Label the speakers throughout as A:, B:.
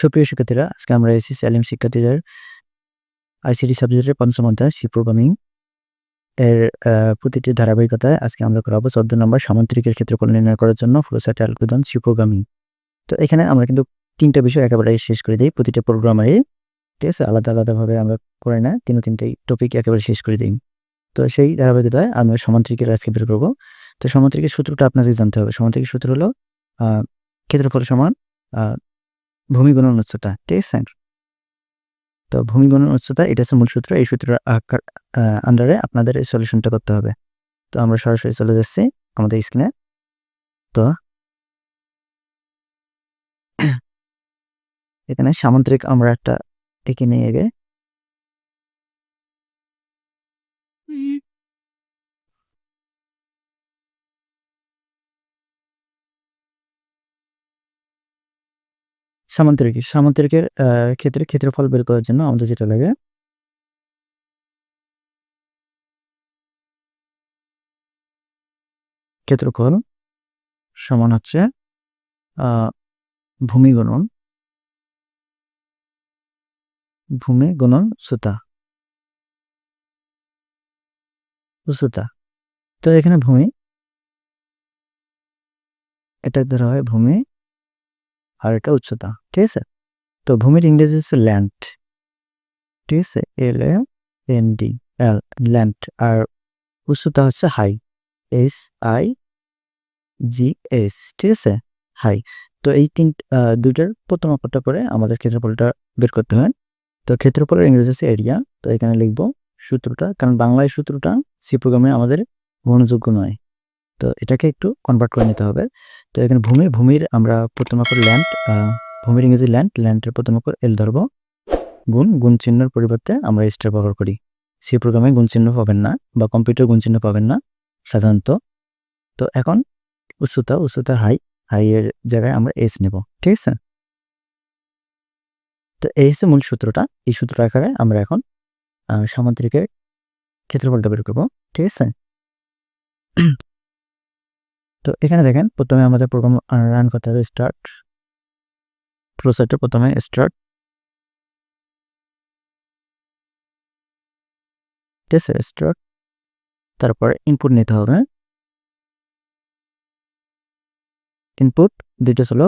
A: সুপ্রিয় শিক্ষার্থীরা, আজকে আমরা এসি সালিম শিক্ষার্থীদের আইসিটি সাবজেক্টের পঞ্চম অধ্যায় সি প্রোগ্রামিং এর প্রতিটি ধারাবাহিকতায় আজকে আমরা করাবো চোদ্দ নম্বর সামুদ্রিকের ক্ষেত্রফল নির্ণয় করার জন্য ফ্লোসাইট অ্যালগোরিদম সি প্রোগ্রামিং তো এখানে আমরা কিন্তু তিনটা বিষয় একেবারে শেষ করে দিই, প্রতিটা প্রোগ্রামারে ঠিক আছে? আলাদা, আলাদাভাবে আমরা করে না তিন তিনটেই টপিক একেবারে শেষ করে দিই। তো সেই ধারাবাহিকতায় আমরা সমান্তরিকের আজকে বের করব। তো সমান্তরিকের সূত্রটা আপনাদের জানতে হবে। সমান্তরিকের সূত্র হলো ক্ষেত্রফল সমান ভূমি গুণন উচ্চতা, ঠিক আছে? তো ভূমি গুণন উচ্চতা, এটা হচ্ছে মূল সূত্র। এই সূত্রের আন্ডারে আপনাদের এই সলিউশনটা করতে হবে। তো আমরা সরাসরি চলে যাচ্ছি আমাদের স্ক্রিনে তো এখানে সামুদ্রিক আমরা একটা এঁকে নিয়ে সামান্তরিক সামান্তরিকের ক্ষেত্রে ক্ষেত্রফল বের করার জন্য আমাদের যেটা লাগে ক্ষেত্রফল সমান হচ্ছে ভূমি গুণন, ভূমি গণন সুতা। সুতা। তো এখানে ভূমি, এটা ধরা হয় ভূমি আর এটা উচ্চতা, ঠিক আছে? তো ভূমির ইংরেজি হচ্ছে ল্যান্ড ঠিক আছে? L N D L land আর উচ্চতা হচ্ছে high S I G S ঠিক আছে? হাই তো এই তিন দুইটার প্রথম অক্ষরটা পরে আমাদের ক্ষেত্রফলটা বের করতে হয়। তো ক্ষেত্রফলের ইংরেজি হচ্ছে এরিয়া তো এখানে লিখব সূত্রটা, কারণ বাংলায় সূত্রটা সি প্রোগ্রামে আমাদের গ্রহণযোগ্য নয়। তো এটাকে একটু কনভার্ট করে নিতে হবে। তো এখানে ভূমি, ভূমির আমরা প্রথম অক্ষর ল্যান্ড ভূমির ইংরেজি ল্যান্ড ল্যান্ডের প্রথম অক্ষর এল ধরবো। গুণ গুণ চিহ্নের পরিবর্তে আমরা স্টার ব্যবহার করি। সি প্রোগ্রামে গুণ চিহ্ন পাবেন না বা কম্পিউটার গুণ চিহ্ন পাবেন না, সাধারণত। তো এখন উচ্চতা উচ্চতা হাই হাই এর জায়গায় আমরা এস নেব, ঠিক আছে? তো এই হচ্ছে মূল সূত্রটা। এই সূত্র আকারে আমরা এখন সামান্তরিকের ক্ষেত্রফলটা বের করব, ঠিক আছে? তো এখানে দেখেন, প্রথমে আমাদের প্রোগ্রাম রান করতে হবে স্টার্ট প্রসেসটা প্রথমে স্টার্ট ঠিক আছে স্টার্ট তারপর ইনপুট নিতে হবে। ইনপুট দুইটা হলো,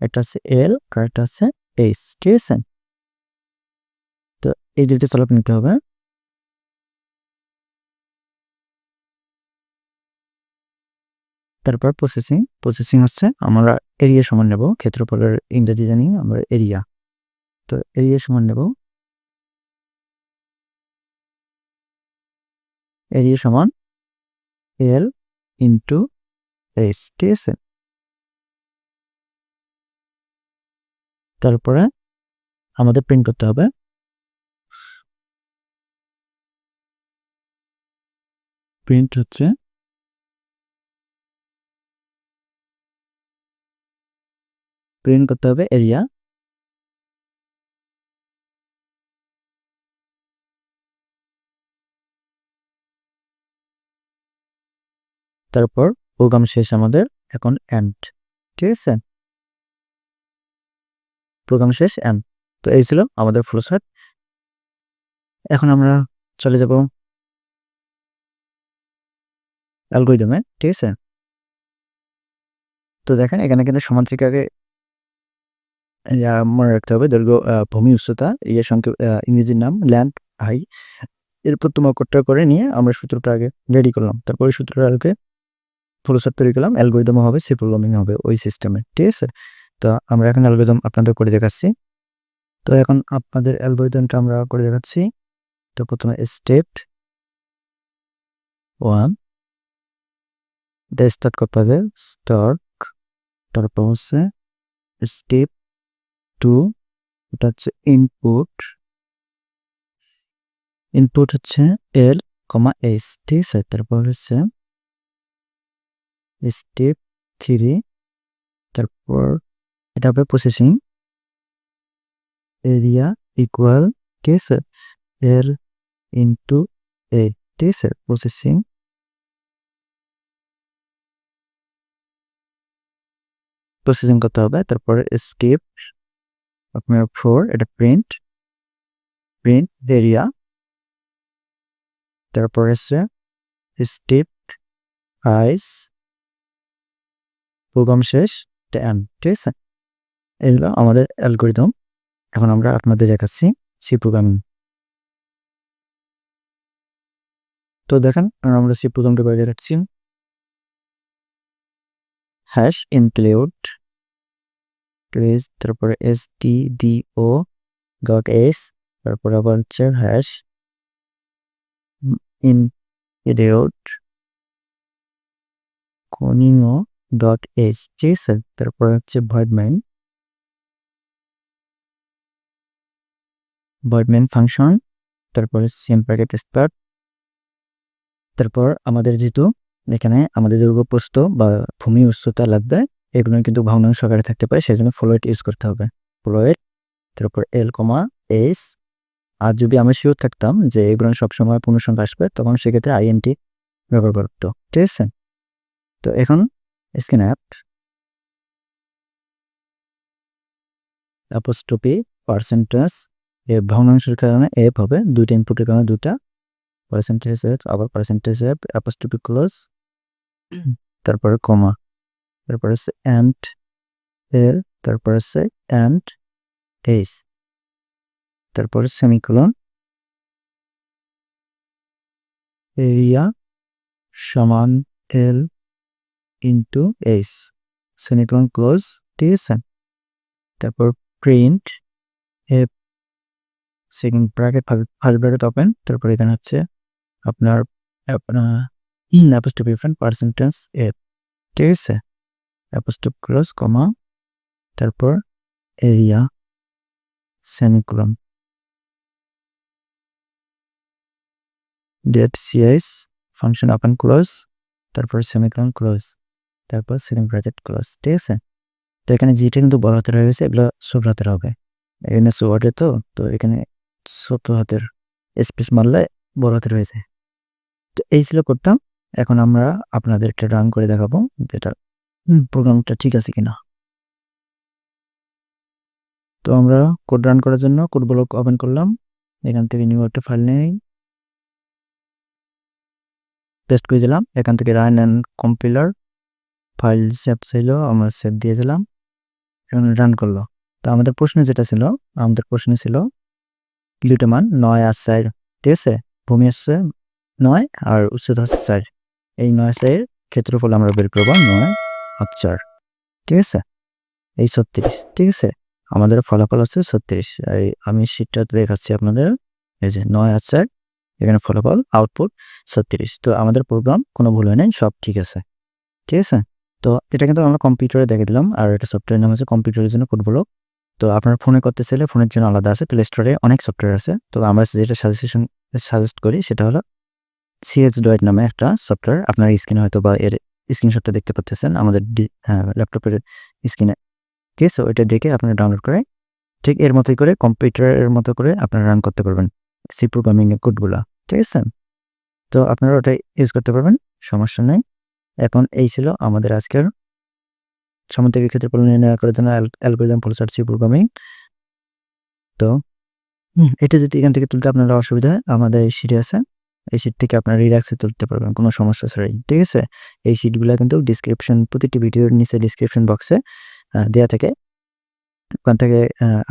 A: একটা আছে এল আর একটা আছে এইচ ঠিক আছে? তো এই দুইটা চলক নিতে হবে? তারপর প্রসেসিং প্রসেসিং হচ্ছে আমরা এরিয়া সমান নেব, ক্ষেত্রফলের ইংরেজি জানি আমরা এরিয়া তো এরিয়া সমান নেব। এরিয়া সমান এল ইন্টু এইচ ঠিক আছে? তারপরে আমাদের প্রিন্ট করতে হবে। প্রিন্ট হচ্ছে প্রিন্ট করতে হবে এরিয়া তারপর প্রোগ্রাম শেষ আমাদের এখন এন্ড ঠিক আছে? প্রোগ্রাম শেষ এন্ড তো এই ছিল আমাদের ফ্লোসার্ট এখন আমরা চলে যাব অ্যালগোরিদমে ঠিক আছে? তো দেখেন এখানে কিন্তু সমান্তরিকাকে মনে রাখতে হবে, দৈর্ঘ্য ভূমি উচ্চতা ইয়ে সংক্ষেপ ইংরেজির নাম ল্যান্ড হাই এরপর তোমার কোডটা করে নিয়ে আমরা সূত্রটা আগে রেডি করলাম। তারপরে সূত্রটা আগে ফ্লোসার্ট তৈরি করলাম অ্যালগোরিদম হবে সি প্রোগ্রামিং হবে ওই সিস্টেমে ঠিক আছে? তো আমরা এখন অ্যালগোরিদম আপনাদের করে দেখাচ্ছি। তো এখন আপনাদের অ্যালগোরিদমটা আমরা করে দেখাচ্ছি। তো প্রথমে স্টেপ ওয়ান স্টার্ট করতে হবে স্টার্ট তারপর হচ্ছে স্টেপ টু ওটা হচ্ছে ইনপুট ইনপুট হচ্ছে এল কমা এস ঠিক আছে? তারপর হচ্ছে স্টেপ থ্রি তারপর এটা হবে প্রসেসিং এরিয়া ইকুয়াল ঠিক আছে? এল ইন্টু এ ঠিক আছে? প্রসেসিং প্রসেসিং করতে হবে। তারপরে স্কিপ আপনার ফোর এটা প্রিন্ট প্রিন্ট এরিয়া তারপর আছে স্টিপ আইস প্রোগ্রাম শেষ. টেন ঠিক আছে? এগুলো আমাদের অ্যালগোরিদম এখন আমরা আপনাদের দেখাচ্ছি সি প্রোগ্রামিং তো দেখেন, আমরা সি প্রোগ্রামটা করে দেখাচ্ছি। হ্যাশ ইনক্লুড প্লেস তারপরে S T D O dot S তারপরে আবার হচ্ছে হ্যাশ ইনক্লুড কনিংও ডট এস ঠিক আছে? তারপরে হচ্ছে void main void main function তারপরে সেম প্যাকেট স্টার্ট তারপর আমাদের যেহেতু এখানে আমাদের দুর্গপ্রস্ত বা ভূমি উচ্চতা লাগবে এগুলো কিন্তু ভগ্নাংশ আকারে থাকতে পারে সেই জন্য ফ্লোয়েট ইউজ করতে হবে। ফ্লোয়েট তারপর এল কমা এস আর যদি আমি শিওর থাকতাম যে এগুলো সবসময় পূর্ণসংখ্যা আসবে তখন সেক্ষেত্রে আইএনটি ব্যবহার করতো ঠিক আছে? তো এখন স্ক্রিন অ্যাপ অ্যাপোস্টপি পার্সেন্টেজ এ ভগ্নাংশের কারণে এফ হবে দুইটা ইনপুটের কারণে দুটা পার্সেন্টেজ এফ আবার পার্সেন্টেজ এফ অ্যাপোস্টপি ক্লোজ তারপরে কমা তারপরে হচ্ছে অ্যান্ড এর, তারপরে হচ্ছে অ্যান্ড এইস তারপরে সেমিকোলন এরিয়া সমান L into H semicolon close ঠিক আছে তারপর প্রিন্ট এ second bracket first bracket open তারপর এখানে হচ্ছে আপনার আপনার in apostrophe friend percentage F ঠিক আছে? অ্যাপোস্টপ ক্রস কমা তারপর area semicolon date CS function open close তারপর সেমিকুলাম ক্লোজ তারপর সেকেন্ড ব্র্যাকেট ক্লোজ ঠিক আছে? তো এখানে জিটা কিন্তু বড় হাতের হয়ে গেছে, এগুলো ছোট হাতের হবে। এখানে সোয়ার্ডে তো তো এখানে ছোট হাতের স্পেস মারলে বড় হাতের হয়েছে তো এই ছিল কোডটা এখন আমরা আপনাদের একটা রান করে দেখাবো, যেটা প্রোগ্রামটা ঠিক আছে কিনা? তো আমরা কোড রান করার জন্য কোড ব্লক ওপেন করলাম। এখান থেকে নিউ একটা ফাইল নেই। পেস্ট করে দিলাম। এখান থেকে run and compiler file save ছিল, আমরা সেভ দিয়ে দিলাম। এখন রান করল। তো আমাদের প্রশ্ন যেটা ছিল, আমাদের প্রশ্ন ছিল লিটার মান, নয় আর চার ঠিক আছে ভূমি আসছে নয় আর উচ্চতা হচ্ছে চার। এই নয় চারের ক্ষেত্রফল আমরা বের করব, নয় আর চার ঠিক আছে? এই ছত্রিশ। ঠিক আছে? আমাদের ফলাফল হচ্ছে ছত্রিশ। আমি শীটটা দেখাচ্ছি আপনাদের। এই যে নয় আর চার এখানে ফলাফল আউটপুট ছত্রিশ। তো আমাদের প্রোগ্রাম কোনো ভুল হয় নাই সব ঠিক আছে। ঠিক আছে? তো এটা কিন্তু আমরা কম্পিউটারে দেখে দিলাম। আর এটা সফটওয়্যার নাম হচ্ছে কম্পিউটারের জন্য কোড তো আপনার ফোনে করতে চাইলে ফোনের জন্য আলাদা আছে। প্লে স্টোরে অনেক সফটওয়্যার আছে। তো আমরা যেটা সাজেশন সাজেস্ট করি সেটা হলো সিএক্স ডয়েট নামে একটা সফটওয়্যার আপনার স্ক্রিনে হয়তো বা এর স্ক্রিনশটটা দেখতে পাচ্ছেন আমাদের ল্যাপটপের স্ক্রিনে ঠিক আছে ওইটা দেখে আপনারা ডাউনলোড করে ঠিক এর মতোই করে কম্পিউটারের মতো করে আপনারা রান করতে পারবেন সি প্রোগ্রামিং এর কোডগুলো ঠিক আছে? তো আপনারা ওটাই ইউজ করতে পারবেন, সমস্যা নেই। এখন এই ছিল আমাদের আজকের সামুদ্রিক ক্ষেত্রে নির্ণয় করার জন্য অ্যালগোরিদম ফলোসার সি প্রোগ্রামিং তো এটা যদি এখান থেকে তুলতে আপনারা অসুবিধা আমাদের সিটে আছে। এই সিট থেকে আপনারা রিল্যাক্সে তুলতে পারবেন, কোনো সমস্যা ছাড়াই, ঠিক আছে? এই সিটগুলো কিন্তু ডিসক্রিপশন প্রতিটি ভিডিওর নিচে ডিসক্রিপশন বক্সে দেওয়া থাকে। ওখান থেকে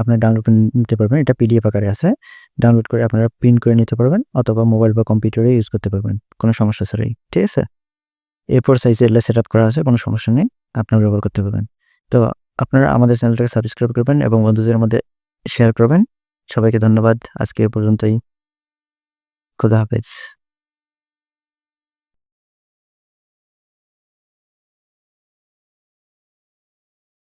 A: আপনার ডাউনলোড করে নিতে পারবেন, এটা পিডিএফ আকারে আছে। ডাউনলোড করে আপনারা প্রিন্ট করে নিতে পারবেন, অথবা মোবাইল বা কম্পিউটারে ইউজ করতে পারবেন, কোনো সমস্যা ছাড়াই, ঠিক আছে? এরপর সাইজে এলে সেট আপ করা আছে, কোনো সমস্যা নেই আপনারা ব্যবহার করতে পারবেন। তো আপনারা আমাদের চ্যানেলটাকে সাবস্ক্রাইব করবেন এবং বন্ধুদের মধ্যে শেয়ার করবেন। সবাইকে ধন্যবাদ, আজকে পর্যন্তই। খুদা হাফেজ